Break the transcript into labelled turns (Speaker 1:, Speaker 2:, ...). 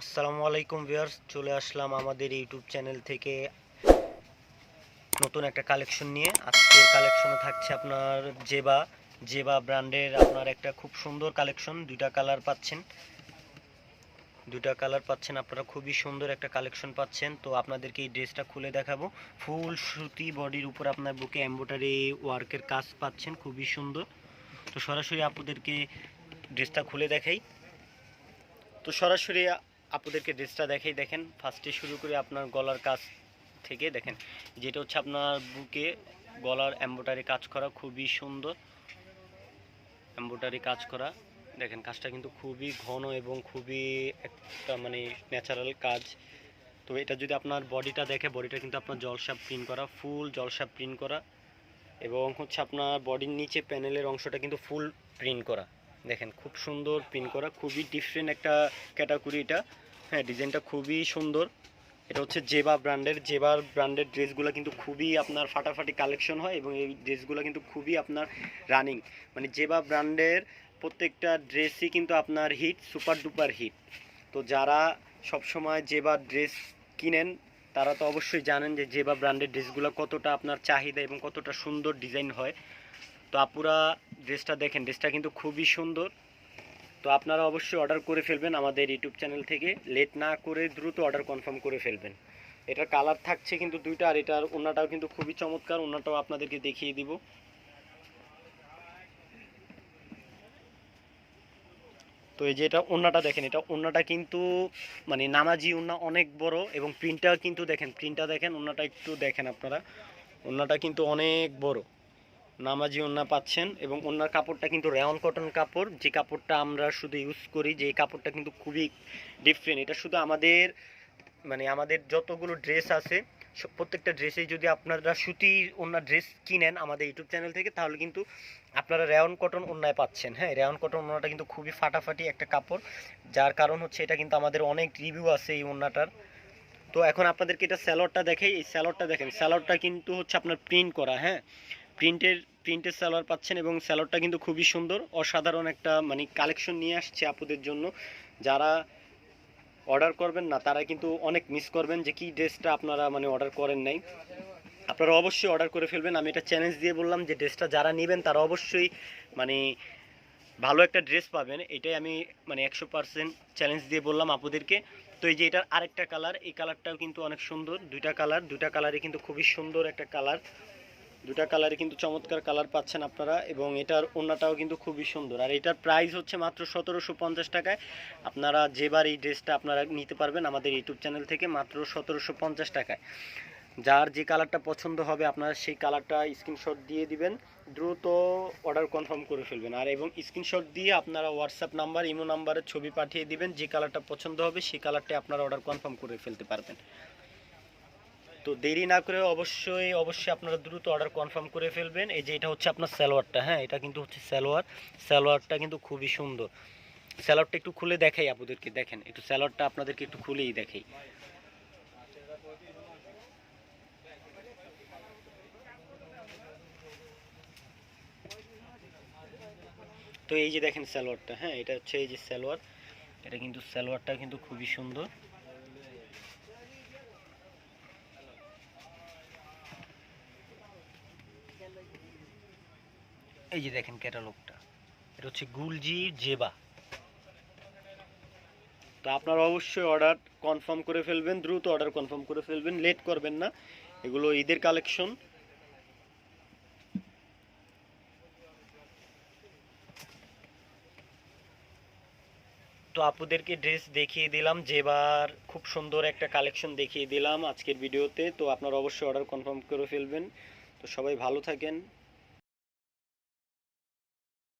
Speaker 1: আসসালামু আলাইকুম ভিউয়ার্স, চলে আসলাম আমাদের ইউটিউব চ্যানেল থেকে নতুন একটা কালেকশন নিয়ে। আজকের কালেকশনে থাকছে আপনার জেবা। জেবা ব্র্যান্ডের আপনার একটা খুব সুন্দর কালেকশন, দুইটা কালার পাচ্ছেন। দুইটা কালার পাচ্ছেন, আপনারা খুবই সুন্দর একটা কালেকশন পাচ্ছেন। তো আপনাদেরকে এই ড্রেসটা খুলে দেখাবো। ফুল সুতি বডির উপর আপনার বুকে এমব্রয়ডারি ওয়ার্কের কাজ পাচ্ছেন, খুবই সুন্দর। তো সরাসরি আপনাদেরকে ড্রেসটা খুলে দেখাই। তো সরাসরি আপনাদেরকে ড্রেসটা দেখেই, দেখেন। ফার্স্টে শুরু করে আপনার গলার কাজ থেকে, দেখেন। যেটা হচ্ছে আপনার বুকে গলার এম্বোটারি কাজ করা, খুবই সুন্দর এম্বোটারি কাজ করা। দেখেন, কাজটা কিন্তু খুবই ঘন এবং খুবই একটা মানে ন্যাচারাল কাজ। তো এটা যদি আপনার বডিটা দেখে, বডিটা কিন্তু আপনার জলসাপ প্রিন্ট করা ফুল জলসাপ প্রিন্ট করা। এবং হচ্ছে আপনার বডির নিচে প্যানেলের অংশটা কিন্তু ফুল প্রিন্ট করা। দেখেন, খুব সুন্দর প্রিন্ট করা, খুবই ডিফারেন্ট একটা ক্যাটাগরি এটা। হ্যাঁ ডিজাইনটা খুবই সুন্দর। এটা হচ্ছে জেবা ব্র্যান্ডের জেবার ব্র্যান্ডের ড্রেসগুলো কিন্তু খুবই আপনার ফাটাফাটি কালেকশন হয় এবং এই ড্রেসগুলো কিন্তু খুবই আপনার রানিং মানে জেবা ব্র্যান্ডের প্রত্যেকটা ড্রেসই কিন্তু আপনার হিট সুপার ডুপার হিট তো যারা সব সবসময় জেবা ড্রেস কিনেন, তারা তো অবশ্যই জানেন যে জেবা ব্র্যান্ডের ড্রেসগুলো কতটা আপনার চাহিদা এবং কতটা সুন্দর ডিজাইন হয়। তো আপুরা ড্রেসটা দেখেন, ড্রেসটা কিন্তু খুবই সুন্দর। তো আপনারা অবশ্যই অর্ডার করে ফেলবেন আমাদের ইউটিউব চ্যানেল থেকে। লেট না করে দ্রুত অর্ডার কনফার্ম করে ফেলবেন। এটার কালার থাকছে কিন্তু দুইটা, আর এটার ওনাটাও কিন্তু খুবই চমৎকার। ওনাটাও আপনাদেরকে দেখিয়ে দিব। তো এই যে এটা ওন্নাটা দেখেন, এটা ওন্নাটা কিন্তু মানে নামাজি ওন্না অনেক বড় এবং প্রিন্টটা কিন্তু দেখেন প্রিন্টটা দেখেন, ওন্নাটা একটু দেখেন আপনারা। ওন্নাটা কিন্তু অনেক বড়। নামাজি ওন্না পাচ্ছেন এবং ওন্নার কাপড়টা কিন্তু রেয়ন কটন কাপড়। যে কাপড়টা আমরা শুধু ইউজ করি, যে কাপড়টা কিন্তু খুবই ডিফারেন্ট এটা শুধু আমাদের মানে আমাদের যতগুলো ড্রেস আছে প্রত্যেকটা ড্রেসেই যদি আপনারা সুতির ওন্না ড্রেস কিনেন আমাদের ইউটিউব চ্যানেল থেকে, তাহলে কিন্তু আপনারা রেয়ন কটন ওন্নায় পাচ্ছেন। হ্যাঁ রেয়ন কটন ওন্নাটা কিন্তু খুবই ফাটাফাটি একটা কাপড়, যার কারণ হচ্ছে এটা কিন্তু আমাদের অনেক রিভিউ আছে এই ওন্নাটার তো এখন আপনাদেরকে এটা স্যালোয়ারটা দেখাই। এই স্যালোয়ারটা দেখেন স্যালোয়ারটা কিন্তু হচ্ছে আপনার প্রিন্ট করা হ্যাঁ। প্রিন্টের প্রিন্টের স্যালোয়ার পাচ্ছেন এবং স্যালোয়ারটা কিন্তু খুবই সুন্দর, অসাধারণ একটা মানে কালেকশন নিয়ে আসছে আপুদের জন্য। যারা অর্ডার করবেন না, তারা কিন্তু অনেক মিস করবেন যে কি ড্রেসটা আপনারা মানে অর্ডার করেন নাই। আপনারা অবশ্যই অর্ডার করে ফেলবেন। আমি এটা চ্যালেঞ্জ দিয়ে বললাম যে ড্রেসটা যারা নেবেন, তারা অবশ্যই মানে ভালো একটা ড্রেস পাবেন। এটাই আমি মানে একশো পার্সেন্ট চ্যালেঞ্জ দিয়ে বললাম আপুদেরকে। তো এই যে এটার আরেকটা কালার, এই কালারটাও কিন্তু অনেক সুন্দর। দুইটা কালার, দুইটা কালারই কিন্তু খুবই সুন্দর একটা কালার। দুটা কালারে কিন্তু চমৎকার কালার পাচ্ছেন আপনারা এবং এটার ওন্নাটাও কিন্তু খুবই সুন্দর। আর এটার প্রাইস হচ্ছে মাত্র সতেরোশো পঞ্চাশ টাকায়। আপনারা যেবার এই ড্রেসটা আপনারা নিতে পারবেন আমাদের ইউটিউব চ্যানেল থেকে মাত্র সতেরোশো পঞ্চাশ টাকায়। যার যে কালারটা পছন্দ হবে আপনারা সেই কালারটা স্ক্রিনশট দিয়ে দিবেন, দ্রুত অর্ডার কনফার্ম করে ফেলবেন। আর এবং স্ক্রিনশট দিয়ে আপনারা হোয়াটসঅ্যাপ নাম্বার ইমো নাম্বারের ছবি পাঠিয়ে দিবেন, যে কালারটা পছন্দ হবে সেই কালারটা আপনারা অর্ডার কনফার্ম করে ফেলতে পারবেন। তো দেরি না করে অবশ্যই অবশ্যই আপনারা দ্রুত অর্ডার কনফার্ম করে ফেলবেন। এই যে এটা হচ্ছে আপনার সালোয়ারটা হ্যাঁ? এটা কিন্তু হচ্ছে সালোয়ার। সালোয়ারটা কিন্তু খুবই সুন্দর। স্যালোয়ারটা একটু খুলে দেখাই আপনাদেরকে, দেখেন। একটু স্যালোয়ারটা আপনাদেরকে একটু খুলেই দেখাই। তো এই যে দেখেন সালোয়ারটা হ্যাঁ? এটা হচ্ছে এই যে সালোয়ার। এটা কিন্তু সালোয়ারটা কিন্তু খুবই সুন্দর। এই যে দেখেন ক্যাটালগটা, এটা হচ্ছে গুলজি জেবা। তো আপনারা অবশ্যই অর্ডার কনফার্ম করে ফেলবেন, দ্রুত অর্ডার কনফার্ম করে ফেলবেন, লেট করবেন না। এগুলো ঈদের কালেকশন। তো আপুদেরকে ড্রেস দেখিয়ে দিলাম যেবার খুব সুন্দর একটা কালেকশন দেখিয়ে দিলাম আজকের ভিডিওতে। তো আপনারা অবশ্যই অর্ডার কনফার্ম করে ফেলবেন। তো সবাই ভালো থাকেন।